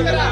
இருக்கிறார்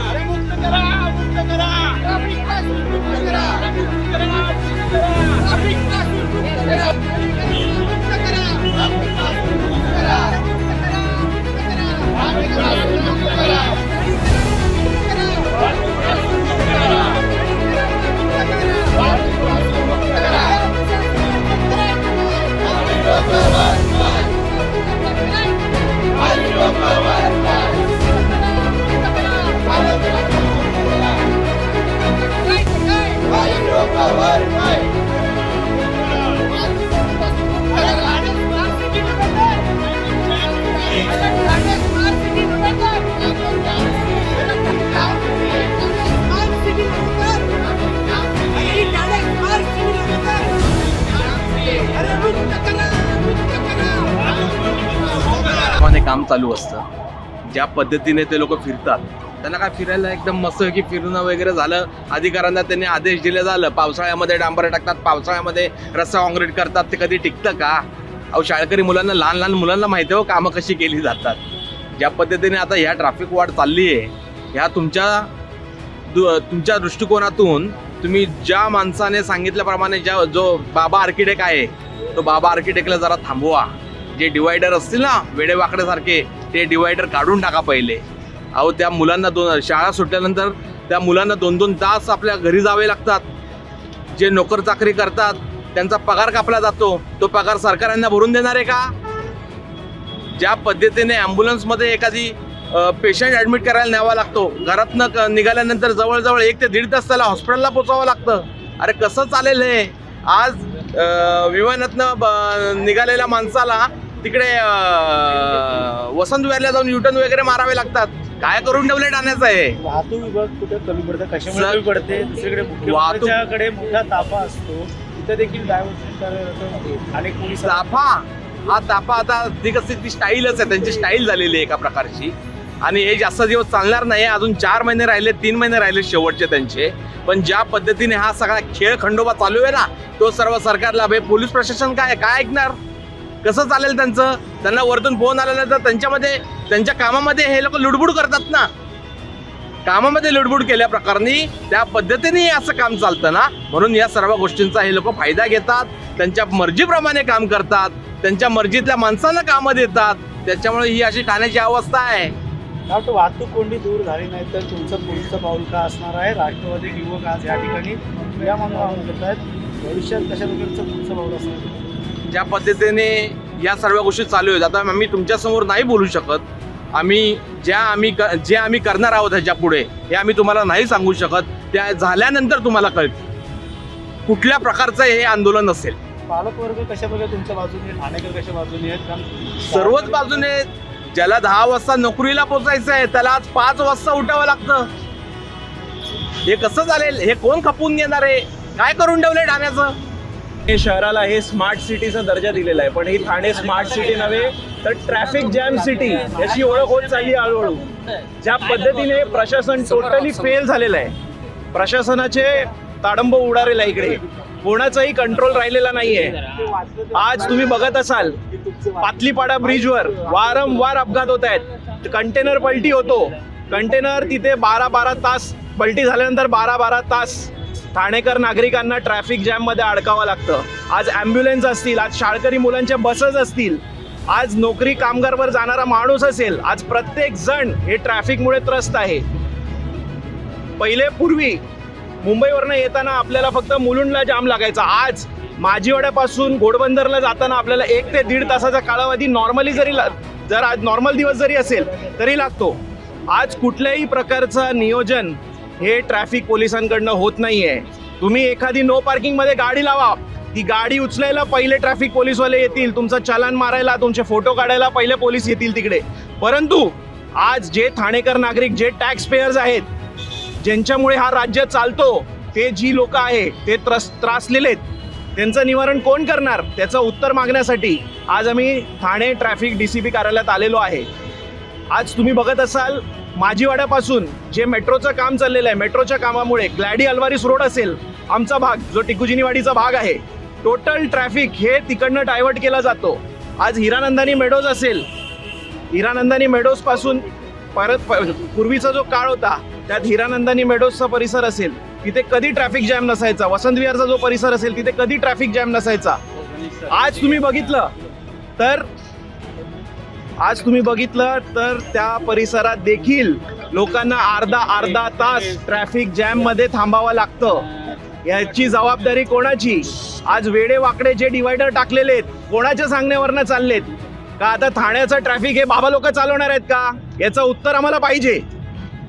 चालू असतं. ज्या पद्धतीने ते लोक फिरतात त्यांना काय फिरायला एकदम मस्त की फिरणं वगैरे झालं अधिकाऱ्यांना त्यांनी आदेश दिले झालं. पावसाळ्यामध्ये डांबर टाकतात पावसाळ्यामध्ये रस्ता काँक्रीट करतात ते कधी टिकतं का? अहो शाळकरी मुलांना लहान लहान मुलांना माहिती आहे हो कामं कशी केली जातात. ज्या पद्धतीने आता ह्या ट्रॅफिक वाढ चालली आहे ह्या तुमच्या दु- तुमच्या दृष्टिकोनातून तुम्ही ज्या माणसाने सांगितल्याप्रमाणे ज्या जो बाबा आर्किटेक्ट आहे तो बाबा आर्किटेक्टला जरा थांबवा. जे डिवायडर असतील ना वेडेवाकड्यासारखे ते डिवायडर काढून टाका पहिले. अहो त्या मुलांना दोन शाळा सुटल्यानंतर त्या मुलांना दोन दोन तास आपल्या घरी जावे लागतात. जे नोकर चाकरी करतात त्यांचा पगार कापला जातो. तो पगार सरकारांना भरून देणार आहे का? ज्या पद्धतीने ॲम्ब्युलन्समध्ये एखादी पेशंट ॲडमिट करायला न्यावा लागतो. घरातनं क- निघाल्यानंतर जवळजवळ एक ते दीड तास त्याला हॉस्पिटलला पोचावं लागतं. अरे कसं चालेल हे? आज विमानातनं ब- निघालेल्या माणसाला तिकडे वसंत विहारला जाऊन युटर्न वगैरे मारावे लागतात. काय करून ठेवले ठाण्याचं आहे वाहतूक विभाग कुठे कमी पडतं? कशामुळे कमी पडते? दुसरीकडे मुख्यमंत्र्यांच्याकडे मोठा ताफा असतो. तिथे देखील अनेक पोलीस ताफा? हा ताफा आता ती कशी ती स्टाईलच आहे. त्यांची स्टाईल झालेली आहे एका प्रकारची. आणि हे जास्त दिवस चालणार नाही. अजून चार महिने राहिले तीन महिने राहिले शेवटचे त्यांचे. पण ज्या पद्धतीने हा सगळा खेळ खंडोबा चालू आहे ना तो सर्व सरकारला पोलीस प्रशासन काय काय ऐकणार? कसं चालेल त्यांचं? त्यांना वरतून फोन आल्यानंतर त्यांच्यामध्ये त्यांच्या कामामध्ये हे लोक लुडबुड करतात ना. कामामध्ये लुडबुड केल्या प्रकाराने त्या पद्धतीने असं काम चालतं ना. म्हणून या सर्व गोष्टींचा हे लोक फायदा घेतात त्यांच्या मर्जीप्रमाणे काम करतात त्यांच्या मर्जीतल्या माणसांना कामं देतात. त्याच्यामुळे ही अशी ठाण्याची अवस्था आहे. मला वाटतं वाहतूक कोंडी दूर झाली नाही तर तुमचं पुढचं पाऊल का असणार आहे? राष्ट्रवादी युवक आज या ठिकाणी या म्हणून आहेत भविष्यात कशा प्रकारचं पुढचं पाऊल असणार ज्या पद्धतीने या सर्व गोष्टी चालू आहेत आता आम्ही तुमच्यासमोर नाही बोलू शकत. आम्ही ज्या आम्ही क- जे आम्ही करणार आहोत ह्याच्या पुढे हे आम्ही तुम्हाला नाही सांगू शकत. त्या झाल्यानंतर तुम्हाला कळत कुठल्या प्रकारचं हे आंदोलन असेल. पालकवर्ग कशा प्रकारे तुमच्या बाजूने? ठाणेकर कशा बाजूने आहेत? सर्वच बाजूने ज्याला दहा वाजता नोकरीला पोचायचं आहे त्याला आज पाच वाजता उठावं लागतं. हे कसं चालेल? हे कोण खपून घेणार आहे? काय करून ठेवलंय ठाण्याचं? हे शहराला हे स्मार्ट सिटीचा दर्जा दिलेला आहे. पण ही ठाणे स्मार्ट सिटी नव्हे तर ट्रॅफिक जॅम सिटी याची ओळख होत चालली आहे हळूहळू. ज्या पद्धतीने प्रशासन टोटली फेल झालेलं आहे. प्रशासनाचे ताडंब उडालेला आहे इकडे. कोणाचाही कंट्रोल राहिलेला नाहीये. आज तुम्ही बघत असाल पातलीपाडा ब्रिजवर वारंवार अपघात होत आहेत. कंटेनर पलटी होतो. कंटेनर तिथे बारा बारा तास पलटी झाल्यानंतर बारा बारा तास ठाणेकर नागरिकांना ट्रॅफिक जॅममध्ये अडकावं लागतं. आज ॲम्ब्युलन्स असतील आज शाळकरी मुलांच्या बसेस असतील आज नोकरी कामगारवर जाणारा माणूस असेल आज प्रत्येक जण हे ट्रॅफिकमुळे त्रस्त आहे. पहिले पूर्वी मुंबईवरनं येताना आपल्याला फक्त मुलुंडला जाम लागायचा. आज माझीवाड्यापासून घोडबंदरला जाताना आपल्याला एक ते दीड तासाचा कालावधी नॉर्मली जरी ला- जर आज नॉर्मल दिवस जरी असेल तरी लागतो. आज कुठल्याही प्रकारचं नियोजन हे ट्रॅफिक पोलिसांकडनं होत नाहीये. तुम्ही एखादी नो पार्किंगमध्ये गाडी लावा. ती गाडी उचलायला पहिले ट्रॅफिक पोलीसवाले येतील. तुमचं चलन मारायला तुमचे फोटो काढायला पहिले पोलीस येतील तिकडे. परंतु आज जे ठाणेकर नागरिक जे टॅक्स पेयर्स आहेत ज्यांच्यामुळे हा राज्य चालतो ते जी लोक आहे ते त्रस त्रासलेले आहेत. त्यांचं निवारण कोण करणार? त्याचं उत्तर मागण्यासाठी आज आम्ही Thane traffic D C P कार्यालयात आलेलो आहे. आज तुम्ही बघत असाल माझीवाड्यापासून जे मेट्रोचं काम चाललेलं आहे मेट्रोच्या कामामुळे ग्लॅडी अल्वारिस रोड असेल आमचा भाग जो टिकुजिनीवाडीचा भाग आहे टोटल ट्रॅफिक हे तिकडनं डायव्हर्ट केला जातो. आज हिरानंदानी मेडोज असेल. हिरानंदानी मेडोजपासून परत प- पूर्वीचा जो काळ होता त्यात हिरानंदानी मेडोजचा परिसर असेल तिथे कधी ट्रॅफिक जॅम नसायचा? वसंत विहारचा जो परिसर असेल तिथे कधी ट्रॅफिक जॅम नसायचा? आज तुम्ही बघितलं तर आज तुम्ही बघितलं तर त्या परिसरात देखील लोकांना अर्धा अर्धा तास ट्रॅफिक जॅममध्ये थांबावं लागतं. याची जबाबदारी कोणाची? आज वेडे वाकडे जे डिवायडर टाकलेले आहेत कोणाच्या सांगण्यावरनं चाललेत? का आता ठाण्याचं ट्रॅफिक हे बाबा लोक चालवणार आहेत का? याचं उत्तर आम्हाला पाहिजे.